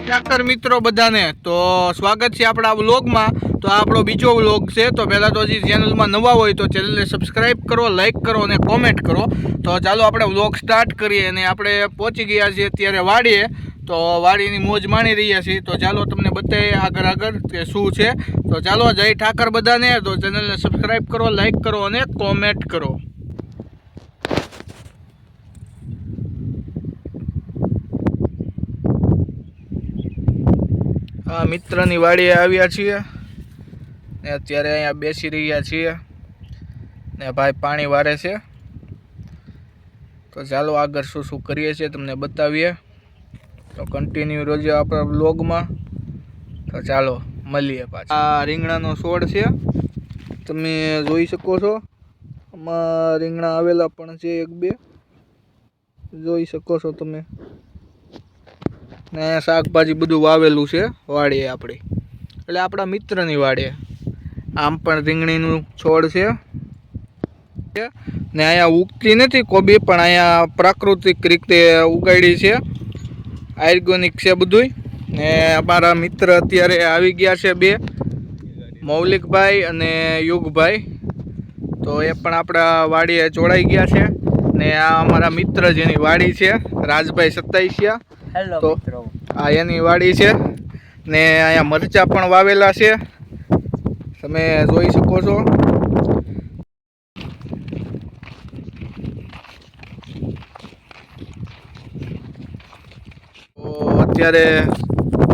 Tractor મિત્રો બધાને, તો સ્વાગત છે આપણા વ્લોગમાં. તો આ આપણો બીજો વ્લોગ છે, તો પહેલાં તો હજી ચેનલમાં નવા હોય તો ચેનલને સબસ્ક્રાઈબ કરો લાઇક કરો અને કોમેન્ટ કરો. તો ચાલો આપણે વ્લોગ સ્ટાર્ટ કરીએ અને આપણે પહોંચી ગયા છીએ અત્યારે વાડીએ. તો વાડીની મોજ માણી રહ્યા છીએ. તો ચાલો તમને બતાવીએ આગળ આગળ કે શું છે. તો ચાલો જય ઠાકર બધાને. તો ચેનલને સબસ્ક્રાઈબ કરો લાઇક કરો અને કોમેન્ટ કરો. મિત્રની વાડીએ આવ્યા છીએ. ને અત્યારે અહીંયા બેસી રહ્યા છીએ. ને ભાઈ પાણી વારે છે. તો ચાલો આગળ શું શું કરીએ છીએ તમને બતાવીએ. તો કન્ટિન્યુ રોજે આપણા બ્લોગમાં તો ચાલો મળીએ પાછા. આ રીંગણાનો છોડ છે. તમે જોઈ શકો છો. આમાં રીંગણા આવેલા પણ છે એક બે. જોઈ શકો છો તમે. ને શાકભાજી બધું વાવેલું છે વાડીએ આપણી. એટલે આપણા મિત્રની વાડીએ આમ પણ રીંગણીનું છોડ છે. ને અહીંયા ઉગતી નથી કોબી, પણ અહીંયા પ્રાકૃતિક રીતે ઉગાડી છે. આર્ગોનિક છે બધુંય. ને અમારા મિત્ર અત્યારે આવી ગયા છે બે. મૌલિકભાઈ અને યુગભાઈ. તો એ પણ આપણા વાડીએ જોડાઈ ગયા છે. ને આ અમારા મિત્ર જેની વાડી છે, રાજભાઈ સત્તાઈસિયા. હેલો મિત્રો. આ એની વાડી છે ને અહીંયા મરચાં પણ વાવેલા છે. તમે જોઈ શકો છો. અત્યારે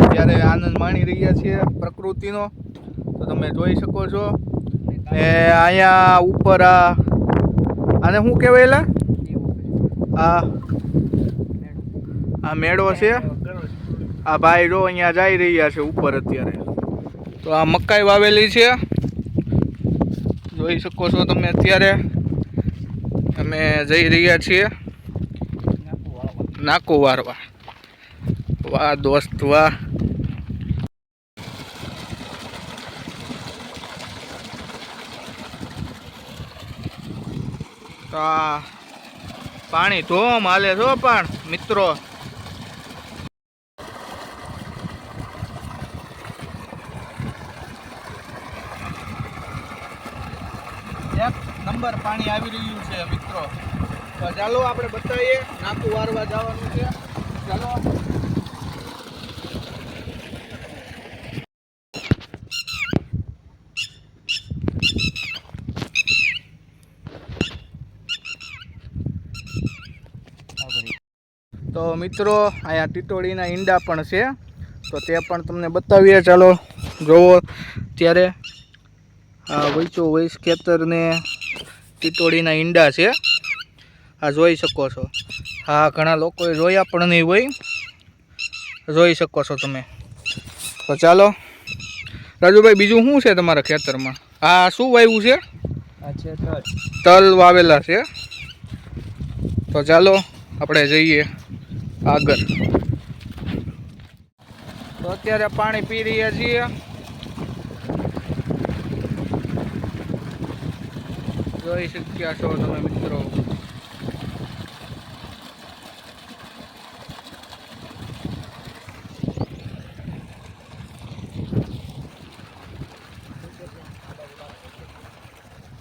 અત્યારે આનંદ માણી રહ્યા છીએ પ્રકૃતિનો. તો તમે જોઈ શકો છો. ને અહીંયા ઉપર આ આને શું કહેવાયેલા આ આ મેળો છે. આ ભાઈ રો અહીંયા જઈ રહ્યા છે ઉપર અત્યારે. તો આ મકાઈ વાવેલી છે. જોઈ શકો છો તમે અત્યારે. અમે જઈ રહ્યા છીએ. નાકો વારવા. વાહ દોસ્ત, વાહ. પાણી ધોમ હાલે છો પણ, મિત્રો? નંબર પાણી આવી રહ્યું છે, મિત્રો. તો ચાલો આપણે બતાવીએ નાકું વારવા જવાનું છે. ચાલો તો મિત્રો, અહીંયા ટીટોળીના ઈંડા પણ છે. તો તે પણ તમને બતાવીએ. ચાલો, જોવો, ત્યારે વૈચો વૈસ ખેતરને ટીટોળીના ઈંડા છે. આ જોઈ શકો છો. હા ઘણા લોકોએ જોયા પણ નહીં હોય. જોઈ શકો છો તમે. તો ચાલો. રાજુભાઈ બીજું શું છે તમારા ખેતરમાં? આ શું વાવ્યું છે? તલ વાવેલા છે. તો ચાલો આપણે જઈએ આગળ. તો અત્યારે પાણી પી રહ્યા છીએ. જોઈ શક્યા છો તમે મિત્રો.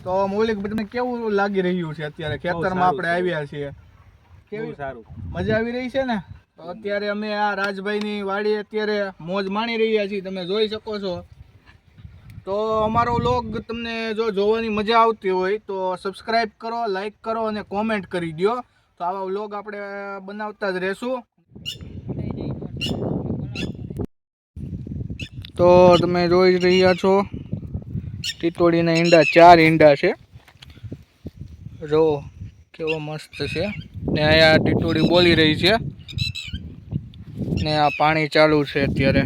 તો મૌલિક તમને કેવું લાગી રહ્યું છે અત્યારે? ખેતરમાં આપણે આવ્યા છીએ. કેવી સારું. મજા આવી રહી છે ને? તો અત્યારે અમે આ રાજભાઈની વાડી અત્યારે મોજ માણી રહ્યા છીએ. તમે જોઈ શકો છો. તો અમારો વ્લોગ તમને જો જોવાની મજા આવતી હોય તો સબસ્ક્રાઈબ કરો લાઈક કરો અને કોમેન્ટ કરી દો તો આવા વ્લોગ આપણે બનાવતા જ રહેશું. તો તમે જોઈ રહ્યા છો ટીટોડીના ઈંડા, ચાર ઈંડા છે. જો કેવો મસ્ત છે. ને અહીંયા ટીટોડી બોલી રહી છે. ને આ પાણી ચાલુ છે અત્યારે.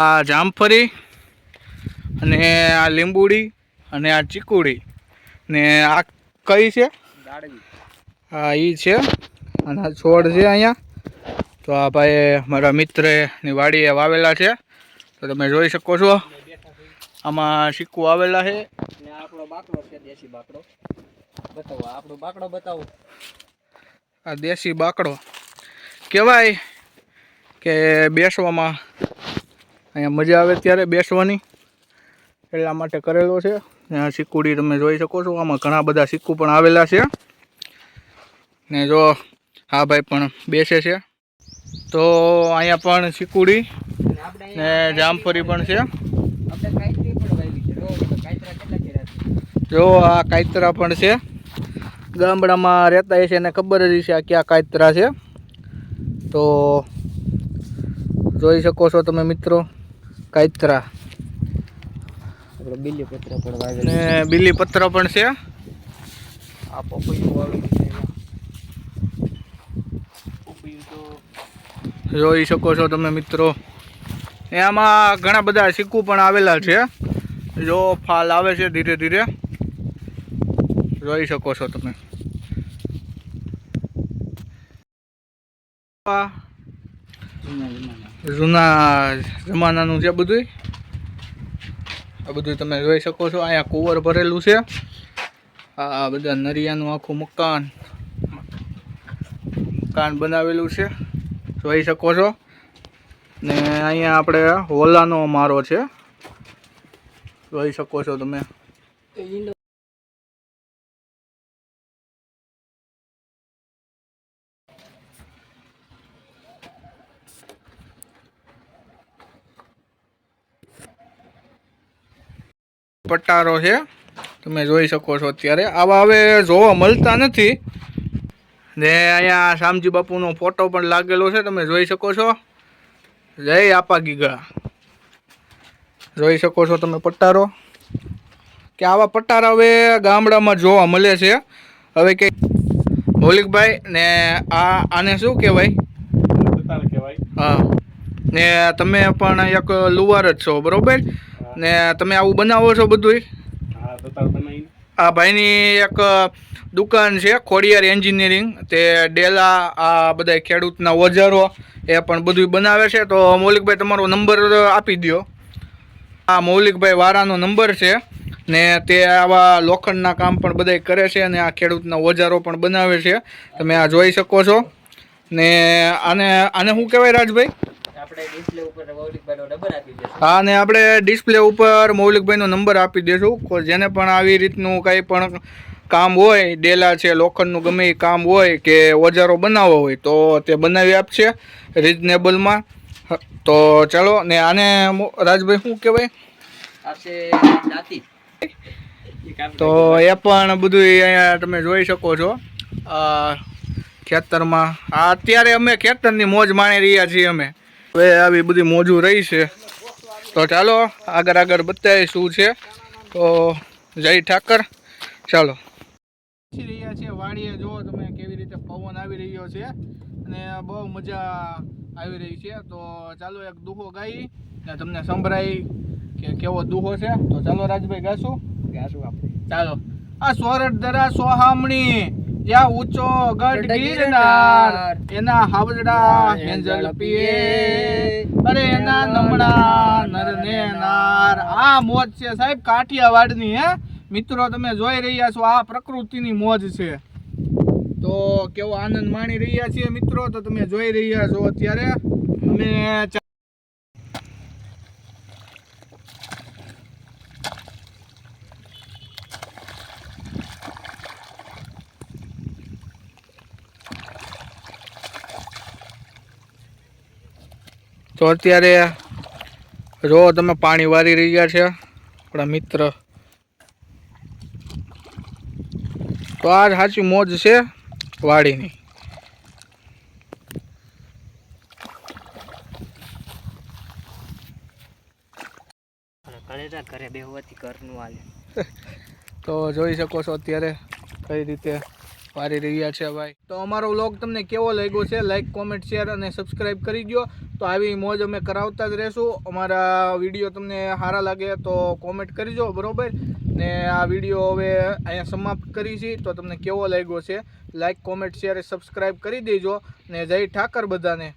આ જામફળી અને આ લીંબુડી અને આ ચીકુડી ને આ કઈ છે? હા એ છે. અને આ છોડ છે અહીંયા. તો આ ભાઈ મારા મિત્રની વાડીએ વાવેલા છે. તો તમે જોઈ શકો છો. આમાં સિક્કુ આવેલા છે. ને આપણો બાકડો છે દેશી બાકડો. બતાવો આપણો બાકડો બતાવો. આ દેશી બાકડો. કહેવાય કે બેસવામાં અહીંયા મજા આવે ત્યારે બેસવાની. એટલા માટે કરેલો છે. આ સિક્કુડી તમે જોઈ શકો છો. આમાં ઘણા બધા સિક્કુ પણ આવેલા છે. ને જો, હા ભાઈ પણ બેસે છે. તો અહીંયા પણ સિક્કુડી ને જામફળી પણ છે. છે જો છે આ કાયતરા પણ છે. ગામડામાં રહેતા હશે એને ખબર જ છે આ ક્યાં કાયતરા છે. તો જોઈ શકો છો તમે મિત્રો. કાયતરા આપણે બીલી પત્ર પણ વાવેલું ને બીલીપત્ર પણ છે. આ પપૈયું વાવેલું છે પપૈયું તો જોઈ શકો છો તમે મિત્રો. એમાં ઘણા બધા સિક્કુ પણ આવેલા છે. જો ફાલ આવે છે ધીરે ધીરે. જોઈ શકો છો તમે. જૂના જમાના. જૂના જમાનાનું છે બધું આ બધું તમે જોઈ શકો છો, અહીંયા કુવર ભરેલું છે. આ બધા નરિયાનું આખું મકાન મકાન બનાવેલું છે. જોઈ શકો છો. ને અહીંયા આપણે હોલાનો મારો છે. જોઈ શકો છો તમે એ ઈંડો પટારો છે. તમે જોઈ શકો છો અત્યારે. આવા હવે જોવા મળતા નથી. ને અહીંયા શામજી બાપુનો ફોટો પણ લાગેલો છે. તમે જોઈ શકો છો. જય આપા ગીગા. જોઈ શકો છો તમે પટારો. કે આવા પટારા હવે ગામડામાં જોવા મળે છે. હવે કે મૌલિકભાઈ ને આ આને શું કહેવાય. હા. ને તમે પણ એક લુવાર જ છો બરોબર? ને તમે આવું બનાવો છો બધુંય? આ ભાઈની એક દુકાન છે ખોડિયાર એન્જિનિયરિંગ. તે ડેલા આ બધા ખેડૂતના ઓજારો એ પણ બધું બનાવે છે. તો મૌલિકભાઈ તમારો નંબર આપી દો આ મૌલિકભાઈ વારાનો નંબર છે. ને તે આવા લોખંડના કામ પણ બધાય કરે છે અને આ ખેડૂતના ઓજારો પણ બનાવે છે. તમે આ જોઈ શકો છો. ને આને આને શું કહેવાય રાજભાઈ? હા અને આપણે ડિસ્પ્લે ઉપર મૌલિકભાઈનો નંબર આપી દઈશું જેને પણ આવી રીતનું કંઈ પણ કામ હોય ડેલા છે લોખંડનું ગમે એ કામ હોય કે ઓજારો બનાવવા હોય તો તે બનાવી આપશે રિઝનેબલમાં. હ, તો ચાલો ને આને રાજભાઈ શું કહેવાય? આ છે દાંતી તો એ પણ બધું અહીંયા તમે જોઈ શકો છો. ખેતરમાં આ અત્યારે અમે ખેતરની મોજ માણી રહ્યા છીએ અમે. હવે આવી બધી મોજું રહી છે. તો ચાલો આગળ આગળ બતાવી શું છે. તો જય ઠાકર. ચાલો. રહ્યા છે વાડીએ જો તમે કેવી રીતે પવન આવી રહ્યો છે. અને બહુ મજા આવી રહી છે. તો ચાલો એક દુહો ગાઈ ને તમને સંભળાય કે કેવો દુહો છે. તો ચાલો રાજભાઈ ગાશું. ગાશું આપણે. ચાલો. આ સોરઠ દરા સોહામણી. યા ઊંચો ગઢ ગિરનાર એના હાવજડા હેંજલ પીએ. અરે એના નમણા નરને નાર આ મોજ છે સાહેબ કાઠિયાવાડની હે? મિત્રો તમે જોઈ રહ્યા છો આ પ્રકૃતિની મોજ છે. તો કેવો આનંદ માણી રહ્યા છીએ મિત્રો તો તમે જોઈ રહ્યા છો અત્યારે. અમે તો અત્યારે જો તમે પાણી વારી રહ્યા છે આપણા મિત્ર. તો આ સાચી મોજ છે વાડીની. ઘરે બેહવાથી ઘરનું હાલે. તો જોઈ શકો છો અત્યારે કઈ રીતે વારી રહ્યા છે ભાઈ. તો અમારો વ્લોગ તમને કેવો લાગ્યો છે લાઈક કોમેન્ટ શેર અને સબસ્ક્રાઈબ કરી દો તો આવી મોજ અમે કરાવતા જ રહેશું. અમારા વીડિયો તમને સારા લાગે તો કોમેન્ટ કરજો બરાબર? ને આ વીડિયો હવે અહીંયા સમાપ્ત કરી છે. તો તમને કેવો લાગ્યો છે લાઈક કોમેન્ટ શેર સબસ્ક્રાઈબ કરી દેજો. ને જય ઠાકર બધાને.